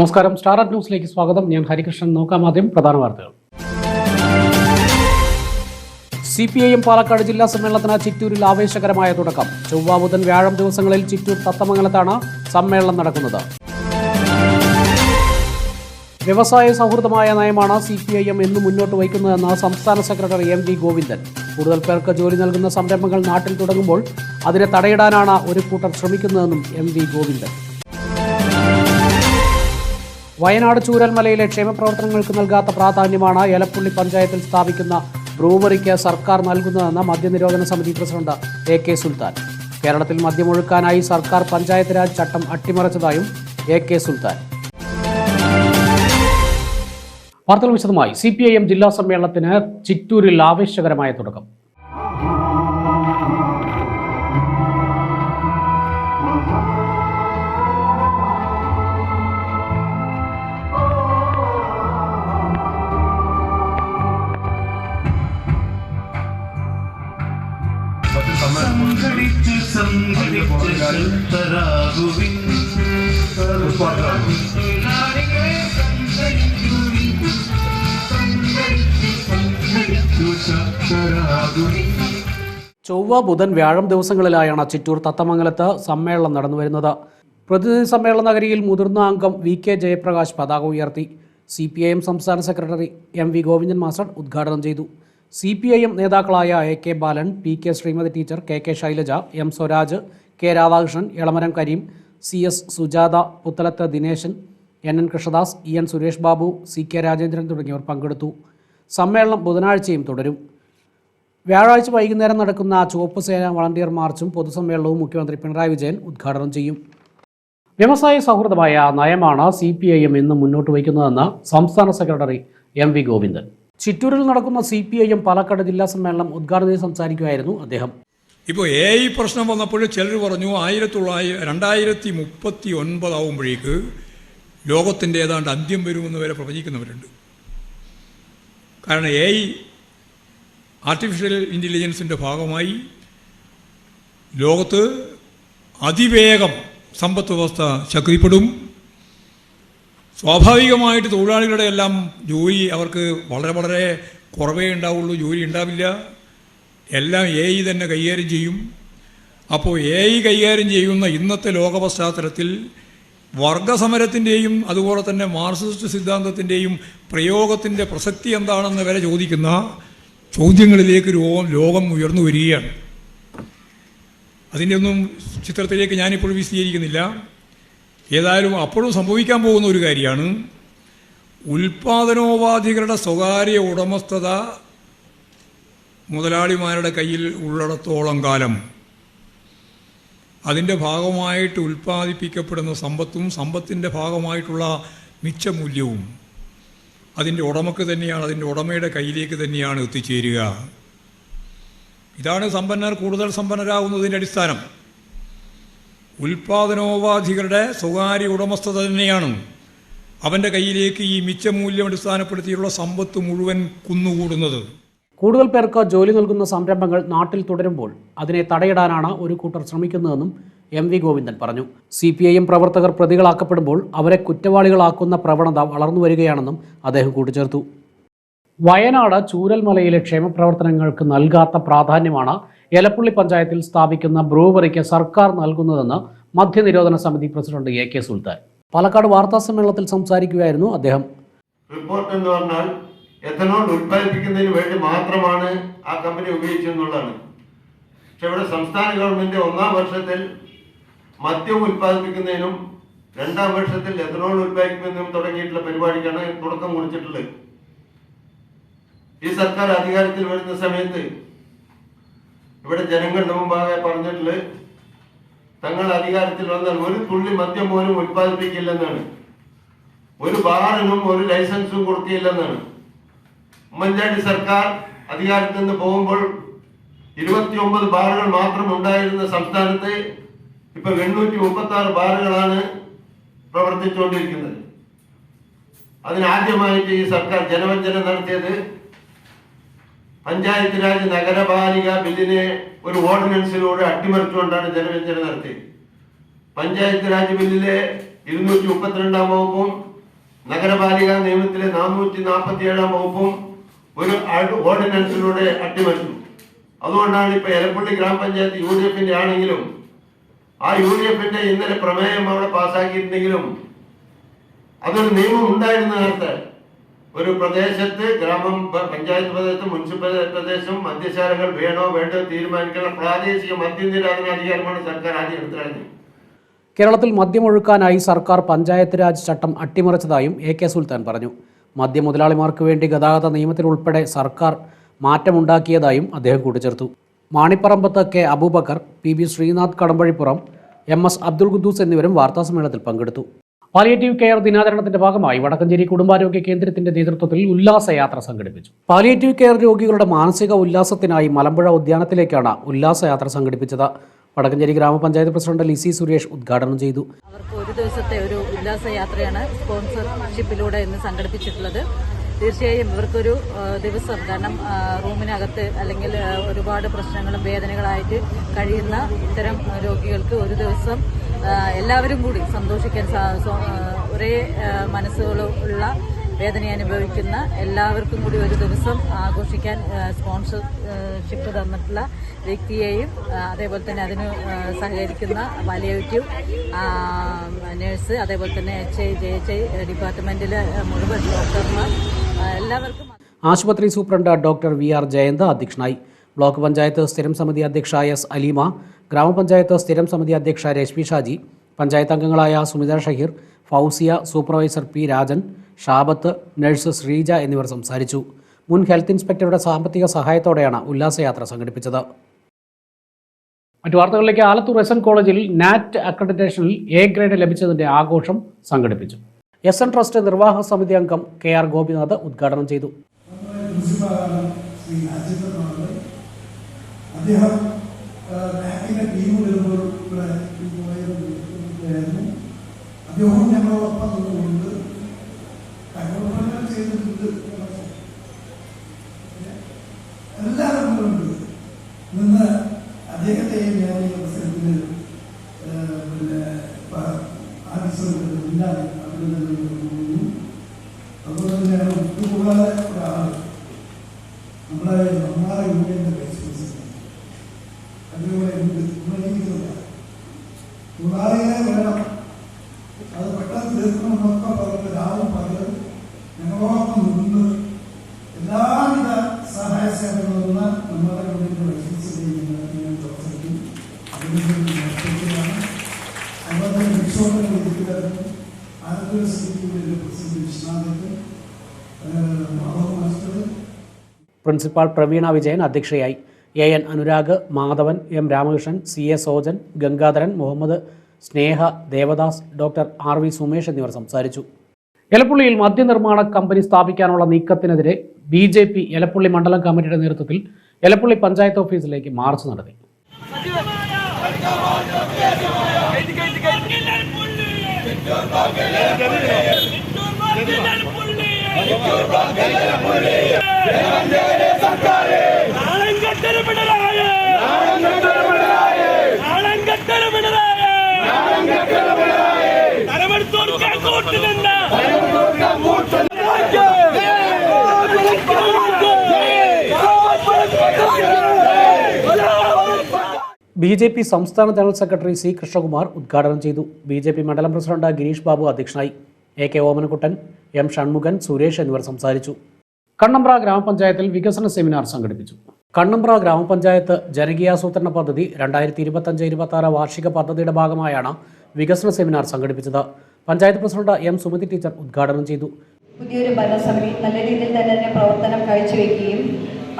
നമസ്കാരം. സ്റ്റാർട്ട് ന്യൂസിലേക്ക് സ്വാഗതം. ഞാൻ ഹരികൃഷ്ണൻ. നോക്കാം ആദ്യം പ്രധാന വാർത്തകൾ. C P I M Palakkad ജില്ലാ സമ്മേളനത്തിന് ചിറ്റൂരിൽ ആവേശകരമായ തുടക്കം. ചൊവ്വ ബുധൻ വ്യാഴം ദിവസങ്ങളിൽ ചിറ്റൂർ തത്തമംഗലത്താണ് സമ്മേളനം നടക്കുന്നത്. വ്യവസായ സൗഹൃദമായ നയമാണ് സി പി ഐ എം എന്ന് മുന്നോട്ട് വയ്ക്കുന്നതെന്ന് സംസ്ഥാന സെക്രട്ടറി എം വി ഗോവിന്ദൻ. കൂടുതൽ പേർക്ക് ജോലി നൽകുന്ന സംരംഭങ്ങൾ നാട്ടിൽ തുടങ്ങുമ്പോൾ അതിനെ തടയിടാനാണ് ഒരു കൂട്ടർ ശ്രമിക്കുന്നതെന്നും എം വി ഗോവിന്ദൻ. വയനാട് ചൂരൽമലയിലെ ക്ഷേമപ്രവർത്തനങ്ങൾക്ക് നൽകാത്ത പ്രാധാന്യമാണ് എലപ്പുള്ളി പഞ്ചായത്തിൽ സ്ഥാപിക്കുന്ന ബ്രൂവറിക്ക് സർക്കാർ നൽകുന്നതെന്ന് മദ്യനിരോധന സമിതി പ്രസിഡന്റ് എ കെ സുൽത്താൻ. കേരളത്തിൽ മദ്യമൊഴുക്കാനായി സർക്കാർ പഞ്ചായത്ത് രാജ് ചട്ടം അട്ടിമറിച്ചതായും എ കെ സുൽത്താൻ. വാർത്തകൾ വിശദമായി. സി പി ഐ എം ജില്ലാ സമ്മേളനത്തിന് ചിറ്റൂരിൽ ആവേശകരമായ തുടക്കം. ചൊവ്വ ബുധൻ വ്യാഴം ദിവസങ്ങളിലായാണ് ചിറ്റൂർ തത്തമംഗലത്ത് സമ്മേളനം നടന്നു വരുന്നത്. പ്രതിനിധി സമ്മേളന നഗരിയിൽ മുതിർന്ന അംഗം വി കെ ജയപ്രകാശ് പതാക ഉയർത്തി. സി പി ഐ എം സംസ്ഥാന secretary M V Govindan master ഉദ്ഘാടനം ചെയ്തു. സി പി ഐ എം നേതാക്കളായ A K Balan P K Sreemathi teacher K K Shailaja M Swaraj K Radhakrishnan Elamaram Kareem C S Sujatha Puthalath Dineshan N N Krishnadas E N Suresh Babu C K Rajendran തുടങ്ങിയവർ പങ്കെടുത്തു. സമ്മേളനം ബുധനാഴ്ചയും തുടരും. വ്യാഴാഴ്ച വൈകുന്നേരം നടക്കുന്ന ചുവപ്പ് സേന വളണ്ടിയർ മാർച്ചും പൊതുസമ്മേളനവും മുഖ്യമന്ത്രി പിണറായി വിജയൻ ഉദ്ഘാടനം ചെയ്യും. വ്യവസായ സൗഹൃദമായ നയമാണ് സി പി ഐ എം ഇന്ന് മുന്നോട്ട് വയ്ക്കുന്നതെന്ന് സംസ്ഥാന സെക്രട്ടറി എം വി ഗോവിന്ദൻ. ചിറ്റൂരിൽ നടക്കുന്ന C P I M Palakkad ജില്ലാ സമ്മേളനം ഉദ്ഘാടനം ചെയ്ത് സംസാരിക്കുകയായിരുന്നു അദ്ദേഹം. ഇപ്പോൾ എ ഐ പ്രശ്നം വന്നപ്പോൾ ചിലർ പറഞ്ഞു ആയിരത്തി തൊള്ളായിരം രണ്ടായിരത്തി മുപ്പത്തി ഒൻപതാവുമ്പോഴേക്ക് ലോകത്തിന്റെ ഏതാണ്ട് അന്ത്യം വരുമെന്ന് വരെ പ്രവചിക്കുന്നവരുണ്ട്. കാരണം എ ഐ ആർട്ടിഫിഷ്യൽ ഇന്റലിജൻസിന്റെ ഭാഗമായി ലോകത്ത് അതിവേഗം സമ്പത്ത് വ്യവസ്ഥ ശക്തിപ്പെടും സ്വാഭാവികമായിട്ട് തൊഴിലാളികളുടെ എല്ലാം ജോലി അവർക്ക് വളരെ വളരെ കുറവേ ഉണ്ടാവുള്ളൂ ജോലി ഉണ്ടാവില്ല. എല്ലാം എ ഐ തന്നെ കൈകാര്യം ചെയ്യും. അപ്പോൾ എ ഐ കൈകാര്യം ചെയ്യുന്ന ഇന്നത്തെ ലോക പശ്ചാത്തലത്തിൽ വർഗസമരത്തിന്റെയും അതുപോലെ തന്നെ മാർക്സിസ്റ്റ് സിദ്ധാന്തത്തിന്റെയും പ്രയോഗത്തിന്റെ പ്രസക്തി എന്താണെന്ന് വരെ ചോദിക്കുന്ന ചോദ്യങ്ങളിലേക്ക് ലോകം ലോകം ഉയർന്നു വരികയാണ്. അതിന്റെ ഒന്നും ചിത്രത്തിലേക്ക് ഞാനിപ്പോൾ വിശദീകരിക്കുന്നില്ല. ഏതായാലും അപ്പോഴും സംഭവിക്കാൻ പോകുന്ന ഒരു കാര്യമാണ്. ഉൽപാദനോപാധികളുടെ സ്വകാര്യ ഉടമസ്ഥത മുതലാളിമാരുടെ കയ്യിൽ ഉള്ളിടത്തോളം കാലം. അതിന്റെ ഭാഗമായിട്ട് ഉൽപ്പാദിപ്പിക്കപ്പെടുന്ന സമ്പത്തും സമ്പത്തിന്റെ ഭാഗമായിട്ടുള്ള മിച്ചമൂല്യവും അതിന്റെ ഉടമക്ക് തന്നെയാണ് അതിന്റെ ഉടമയുടെ കയ്യിലേക്ക് തന്നെയാണ് എത്തിച്ചേരുക. ഇതാണ് സമ്പന്നർ കൂടുതൽ സമ്പന്നരാകുന്നതിന്റെ അടിസ്ഥാനം. ഉൽപാദനോപാധികളുടെ സ്വകാര്യ ഉടമസ്ഥത തന്നെയാണ്. അവന്റെ കയ്യിലേക്ക് ഈ മിച്ചമൂല്യം അടിസ്ഥാനപ്പെടുത്തിയുള്ള സമ്പത്ത് മുഴുവൻ കുന്നുകൂടുന്നത്. കൂടുതൽ പേർക്ക് ജോലി നൽകുന്ന സംരംഭങ്ങൾ നാട്ടിൽ തുടരുമ്പോൾ അതിനെ തടയിടാനാണ് ഒരു കൂട്ടർ ശ്രമിക്കുന്നതെന്നും എം വി ഗോവിന്ദൻ പറഞ്ഞു. സി പി ഐ എം പ്രവർത്തകർ പ്രതികളാക്കപ്പെടുമ്പോൾ അവരെ കുറ്റവാളികളാക്കുന്ന പ്രവണത വളർന്നു വരികയാണെന്നും അദ്ദേഹം കൂട്ടിച്ചേർത്തു. വയനാട് ചൂരൽമലയിലെ ക്ഷേമപ്രവർത്തനങ്ങൾക്ക് നൽകാത്ത പ്രാധാന്യമാണ് എലപ്പുള്ളി പഞ്ചായത്തിൽ സ്ഥാപിക്കുന്ന ബ്രൂവറിക്ക് സർക്കാർ നൽകുന്നതെന്ന് മദ്യനിരോധന സമിതി president A K Sultan. Palakkad വാർത്താ സമ്മേളനത്തിൽ സംസാരിക്കുകയായിരുന്നു അദ്ദേഹം. റിപ്പോർട്ട് എന്ന് പറഞ്ഞാൽ എഥനോൾ ഉൽപ്പാദിപ്പിക്കുന്നതിന് വേണ്ടി മാത്രമാണ് ആ കമ്പനി ഉപയോഗിച്ചെന്നുള്ളതാണ് പക്ഷെ ഇവിടെ സംസ്ഥാന ഗവൺമെന്റ് ഒന്നാം വർഷത്തിൽ മദ്യം ഉൽപ്പാദിപ്പിക്കുന്നതിനും രണ്ടാം വർഷത്തിൽ എഥനോൾ ഉൽപ്പാദിപ്പിക്കുന്നതിനും തുടങ്ങിയിട്ടുള്ള പരിപാടിക്കാണ് തുടക്കം കുറിച്ചിട്ടുള്ളത്. ഈ സർക്കാർ അധികാരത്തിൽ വരുന്ന സമയത്ത് ഇവിടെ ജനങ്ങളുടെ മുമ്പാകെ പറഞ്ഞിട്ടുള്ള തങ്ങൾ അധികാരത്തിൽ വന്നാൽ ഒരു തുള്ളി മദ്യം പോലും ഉത്പാദിപ്പിക്കില്ലെന്നാണ് ഒരു ബാറിനും ഒരു ലൈസൻസും കൊടുക്കില്ലെന്നാണ് ഉമ്മൻചാണ്ടി സർക്കാർ അധികാരത്തിൽ നിന്ന് പോകുമ്പോൾ ഇരുപത്തിയൊമ്പത് ബാറുകൾ മാത്രം ഉണ്ടായിരുന്ന സംസ്ഥാനത്ത് ഇപ്പൊ എണ്ണൂറ്റി മുപ്പത്തി ആറ് ബാറുകളാണ് പ്രവർത്തിച്ചുകൊണ്ടിരിക്കുന്നത്. അതിനാദ്യമായിട്ട് ഈ സർക്കാർ ജനവഞ്ചനം നടത്തിയത് പഞ്ചായത്ത് രാജ് നഗരപാലിക ബില്ലിനെ ഒരു ഓർഡിനൻസിലൂടെ അട്ടിമറിച്ചുകൊണ്ടാണ് ജനവഞ്ചന നടത്തിയത്. പഞ്ചായത്ത് രാജ് ബില്ലിലെ ഇരുന്നൂറ്റി മുപ്പത്തിരണ്ടാം വകുപ്പും നഗരപാലിക നിയമത്തിലെ നാനൂറ്റി നാൽപ്പത്തി ഏഴാം വകുപ്പും ഒരു ഓർഡിനൻസിലൂടെ അട്ടിമറിച്ചു. അതുകൊണ്ടാണ് ഇപ്പൊ എലപ്പള്ളി ഗ്രാമപഞ്ചായത്ത് യു ഡി എഫിന്റെ ആണെങ്കിലും ആ യു ഡി എഫിന്റെ ഇന്നലെ പ്രമേയം അവിടെ പാസ്സാക്കിയിട്ടുണ്ടെങ്കിലും അതൊരു നിയമം ഉണ്ടായിരുന്ന നേരത്തെ ഒരു പ്രദേശത്ത് ഗ്രാമം പഞ്ചായത്ത് പ്രദേശത്ത് മുനിസിപ്പൽ പ്രദേശം മദ്യശാലകൾ വേണോ വേണ്ടോ തീരുമാനിക്കുന്ന പ്രാദേശിക മദ്യനിരോധന അധികാരമാണ് സർക്കാർ ആദ്യം എടുത്തിറങ്ങി കേരളത്തിൽ മദ്യമൊഴുക്കാനായി സർക്കാർ പഞ്ചായത്ത് രാജ് ചട്ടം അട്ടിമറിച്ചതായും എ കെ സുൽത്താൻ പറഞ്ഞു. മദ്യ മുതലാളിമാർക്ക് വേണ്ടി ഗതാഗത നിയമത്തിലുൾപ്പെടെ സർക്കാർ മാറ്റമുണ്ടാക്കിയതായും അദ്ദേഹം കൂട്ടിച്ചേർത്തു. Manipparambath K Abubakar P B Sreenath Kadambazhipuram M S Abdul Khuddus എന്നിവരും വാർത്താസമ്മേളനത്തിൽ പങ്കെടുത്തു. പാലിയേറ്റീവ് കെയർ ദിനാചരണത്തിന്റെ ഭാഗമായി വടക്കഞ്ചേരി കുടുംബാരോഗ്യ കേന്ദ്രത്തിന്റെ നേതൃത്വത്തിൽ ഉല്ലാസയാത്ര സംഘടിപ്പിച്ചു. പാലിയേറ്റീവ് കെയർ രോഗികളുടെ മാനസിക ഉല്ലാസത്തിനായി മലമ്പുഴ ഉദ്യാനത്തിലേക്കാണ് ഉല്ലാസയാത്ര സംഘടിപ്പിച്ചത്. വടക്കഞ്ചേരി ഗ്രാമപഞ്ചായത്ത് പ്രസിഡന്റ് ലിസി സുരേഷ് ഉദ്ഘാടനം ചെയ്തു. അവർക്ക് ഒരു ദിവസത്തെ ഒരു ഉല്ലാസയാത്രയാണ് സ്പോൺസർഷിപ്പിലൂടെ ഇന്ന് സംഘടിപ്പിച്ചിട്ടുള്ളത്. തീർച്ചയായും ഇവർക്കൊരു ദിവസം കാരണം റൂമിനകത്ത് അല്ലെങ്കിൽ ഒരുപാട് പ്രശ്നങ്ങളും വേദനകളായിട്ട് കഴിയുന്ന ഇത്തരം രോഗികൾക്ക് ഒരു ദിവസം എല്ലാവരും കൂടി സന്തോഷിക്കാൻ ഒരേ മനസ്സുകളുള്ള വേദന അനുഭവിക്കുന്ന എല്ലാവർക്കും കൂടി ഒരു ദിവസം ആഘോഷിക്കാൻ സ്പോൺസർഷിപ്പ് തന്നിട്ടുള്ള വ്യക്തിയെയും അതേപോലെ തന്നെ അതിന് സഹകരിക്കുന്ന പാലിയേറ്റീവ് നേഴ്സ് അതേപോലെ തന്നെ H I J H I ഡിപ്പാർട്ട്മെന്റിലെ മുഴുവൻ ഡോക്ടർമാർ എല്ലാവർക്കും ആശുപത്രി superintendent doctor V R Jayant അധ്യക്ഷനായി. ബ്ലോക്ക് പഞ്ചായത്ത് സ്ഥിരം സമിതി അധ്യക്ഷ എസ് അലീമ ഗ്രാമപഞ്ചായത്ത് സ്ഥിരം സമിതി അധ്യക്ഷ രശ്മി ഷാജി പഞ്ചായത്ത് അംഗങ്ങളായ Sumitha Shaheer Fousiya supervisor P Rajan Shabath nurse Sreeja എന്നിവർ സംസാരിച്ചു. മുൻ ഹെൽത്ത് ഇൻസ്പെക്ടറുടെ സാമ്പത്തിക സഹായത്തോടെയാണ് ഉല്ലാസയാത്ര സംഘടിപ്പിച്ചത്. മറ്റു വാർത്തകളിലേക്ക് ആലത്തൂർ എസ് എൻ കോളേജിൽ നാറ്റ് അക്രഡിറ്റേഷനിൽ എ ഗ്രേഡ് ലഭിച്ചതിന്റെ ആഘോഷം സംഘടിപ്പിച്ചു. എസ് എൻ ട്രസ്റ്റ് നിർവാഹക സമിതി അംഗം കെ ആർ ഗോപിനാഥ് ഉദ്ഘാടനം ചെയ്തു. അദ്ദേഹം ബാങ്കിന്റെ ടീം വരുമ്പോൾ ഇവിടെ അദ്ദേഹവും ഞങ്ങളോടൊപ്പം നിന്നുകൊണ്ട് കൈപ്രവർത്തനങ്ങൾ ചെയ്തിട്ടുണ്ട്. എല്ലാവരും കൊണ്ടുണ്ട് നിന്ന് അദ്ദേഹത്തെയും ഞാൻ ഈ അവസരത്തിൽ പിന്നെ ആവശ്യം ഇല്ലാതെ അഭിനന്ദനങ്ങൾ അതുപോലെ തന്നെ വിട്ടുകൂടാതെ ഒരാൾ നമ്മുടെ നമ്മുടെ യൂണിയന്റെ വൈസ് പ്രസിഡന്റ് അതിലൂടെ ഉണ്ട് ഉന്നയിക്കുന്നില്ല കൂടാതെ വേണം അത് പെട്ടെന്ന് തീർക്കണമെന്നൊക്കെ പറഞ്ഞ് രാവും പകലും ഞങ്ങളോടൊപ്പം നിന്ന് എല്ലാവിധ സഹായ സേവനങ്ങളും നമ്മുടെ യൂണിയന്റെ വൈസ് പ്രസിഡന്റ് ഞാൻ പ്രവർത്തിക്കും അതിനുവേണ്ടി അതുപോലെ പ്രിൻസിപ്പാൾ പ്രവീണ വിജയൻ അധ്യക്ഷയായി. A N Anurag Madhavan M Ramakrishnan C A Sojan Gangadharan Muhammad Sneha Devadas doctor R V Sumesh എന്നിവർ സംസാരിച്ചു. എലപ്പുള്ളിയിൽ മദ്യനിർമ്മാണ കമ്പനി സ്ഥാപിക്കാനുള്ള നീക്കത്തിനെതിരെ ബി ജെ പി എലപ്പുള്ളി മണ്ഡലം കമ്മിറ്റിയുടെ നേതൃത്വത്തിൽ എലപ്പുള്ളി പഞ്ചായത്ത് ഓഫീസിലേക്ക് മാർച്ച് നടത്തി. ಸರ್ಕಾರ ബി ജെ പി സംസ്ഥാന ജനറൽ സെക്രട്ടറി സി കൃഷ്ണകുമാർ ഉദ്ഘാടനം ചെയ്തു. ബി ജെ പി മണ്ഡലം പ്രസിഡന്റ് ഗിരീഷ് ബാബു അധ്യക്ഷനായി. A K Omanakuttan M Shanmukhan Suresh എന്നിവർ സംസാരിച്ചു. കണ്ണമ്പ്ര ഗ്രാമപഞ്ചായത്തിൽ വികസന സെമിനാർ സംഘടിപ്പിച്ചു. കണ്ണമ്പ്ര ഗ്രാമപഞ്ചായത്ത് ജനകീയാസൂത്രണ പദ്ധതി രണ്ടായിരത്തി ഇരുപത്തഞ്ച് ഇരുപത്തി ആറ് വാർഷിക പദ്ധതിയുടെ ഭാഗമായാണ് വികസന സെമിനാർ സംഘടിപ്പിച്ചത്. Panchayat president M Sumathi teacher ഉദ്ഘാടനം ചെയ്തു. പുതിയൊരു ഭരണസമിതി നല്ല രീതിയിൽ തന്നെ പ്രവർത്തനം കാഴ്ചവെക്കുകയും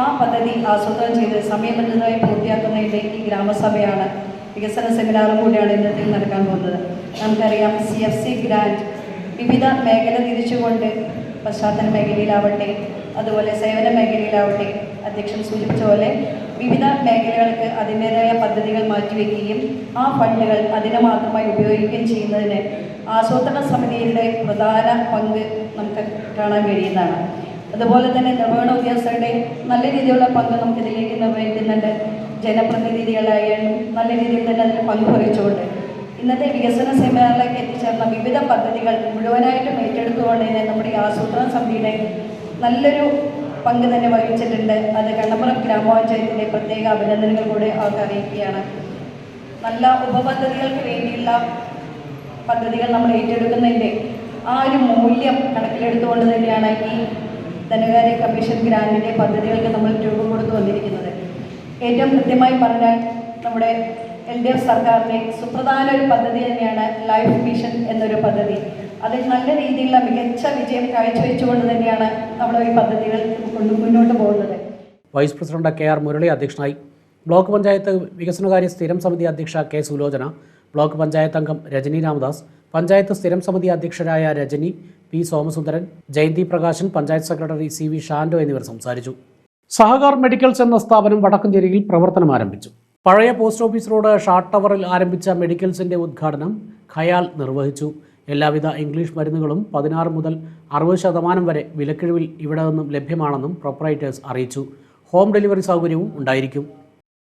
ആ പദ്ധതി ആസൂത്രണം ചെയ്ത് സമയബന്ധിതമായി പൂർത്തിയാക്കുന്നതിന്റെ ഈ ഗ്രാമസഭയാണ് വികസന സെമിനാറും കൂടിയാണ് ഇന്നത്തിൽ നടക്കാൻ പോകുന്നത്. നമുക്കറിയാം സി എഫ് സി ഗ്രാൻഡ് വിവിധ മേഖല തിരിച്ചുകൊണ്ട് പശ്ചാത്തല മേഖലയിലാവട്ടെ അതുപോലെ സേവന മേഖലയിലാവട്ടെ അധ്യക്ഷൻ സൂചിപ്പിച്ച പോലെ വിവിധ മേഖലകൾക്ക് അതിന്റെതായ പദ്ധതികൾ മാറ്റിവെക്കുകയും ആ ഫണ്ടുകൾ അതിന് മാത്രമായി ഉപയോഗിക്കുകയും ചെയ്യുന്നതിന് ആസൂത്രണ സമിതിയുടെ പ്രധാന പങ്ക് നമുക്ക് കാണാൻ കഴിയുന്നതാണ്. അതുപോലെ തന്നെ നിർവഹണ ഉദ്യോഗസ്ഥരുടെ നല്ല രീതിയിലുള്ള പങ്ക് നമുക്ക് ഇതിലേക്ക് നിർവഹിക്കുന്നുണ്ട് ജനപ്രതിനിധികളായാലും നല്ല രീതിയിൽ തന്നെ അതിന് പങ്ക് വഹിച്ചുകൊണ്ട് ഇന്നത്തെ വികസന സെമിനാറിലേക്ക് എത്തിച്ചേർന്ന വിവിധ പദ്ധതികൾ മുഴുവനായിട്ടും ഏറ്റെടുത്തുകൊണ്ട് തന്നെ നമ്മുടെ ആസൂത്രണ സമിതിയുടെ നല്ലൊരു പങ്ക് തന്നെ വഹിച്ചിട്ടുണ്ട്. അത് കണ്ണപ്പുറം ഗ്രാമപഞ്ചായത്തിന്റെ പ്രത്യേക അഭിനന്ദനങ്ങൾ കൂടെ അവർക്ക് അറിയിക്കുകയാണ്. നല്ല ഉപപദ്ധതികൾക്ക് വേണ്ടിയുള്ള പദ്ധതികൾ നമ്മൾ ഏറ്റെടുക്കുന്നതിന്റെ ആ ഒരു മൂല്യം കണക്കിലെടുത്തുകൊണ്ട് തന്നെയാണ് ഈ ധനകാര്യ കമ്മീഷൻ ഗ്രാൻഡിന്റെ പദ്ധതികൾക്ക് നമ്മൾ രൂപം കൊടുത്തു വന്നിരിക്കുന്നത്. ഏറ്റവും കൃത്യമായി പറഞ്ഞാൽ നമ്മുടെ എൽ ഡി എഫ് സർക്കാരിന്റെ സുപ്രധാന ഒരു പദ്ധതി തന്നെയാണ് ലൈഫ് മിഷൻ എന്നൊരു പദ്ധതി. അതിൽ നല്ല രീതിയിലുള്ള മികച്ച വിജയം കാഴ്ചവെച്ചുകൊണ്ട് തന്നെയാണ് നമ്മൾ ഈ പദ്ധതികൾ കൊണ്ട് മുന്നോട്ട് പോകുന്നത്. Vice president K R Murali അധ്യക്ഷനായി. ബ്ലോക്ക് പഞ്ചായത്ത് വികസനകാര്യ സ്ഥിരം സമിതി അധ്യക്ഷ കെ സുലോചന ബ്ലോക്ക് പഞ്ചായത്ത് അംഗം രജനി രാമദാസ് പഞ്ചായത്ത് സ്ഥിരം സമിതി അധ്യക്ഷരായ Rajani P Somasundaran Jayanthi Prakashan panchayat secretary C V Shando എന്നിവർ സംസാരിച്ചു. സഹകാർ മെഡിക്കൽസ് എന്ന സ്ഥാപനം വടക്കഞ്ചേരിയിൽ പ്രവർത്തനം ആരംഭിച്ചു. പഴയ പോസ്റ്റ് ഓഫീസ് റോഡ് ഷാർട്ട് ടവറിൽ ആരംഭിച്ച മെഡിക്കൽസിന്റെ ഉദ്ഘാടനം ഖയാൽ നിർവഹിച്ചു. എല്ലാവിധ ഇംഗ്ലീഷ് മരുന്നുകളും പതിനാറ് മുതൽ അറുപത് ശതമാനം വരെ വിലക്കിഴിവിൽ ഇവിടെ നിന്നും ലഭ്യമാണെന്നും പ്രൊപ്പറേറ്റേഴ്സ് അറിയിച്ചു. ഹോം ഡെലിവറി സൗകര്യവും ഉണ്ടായിരിക്കും.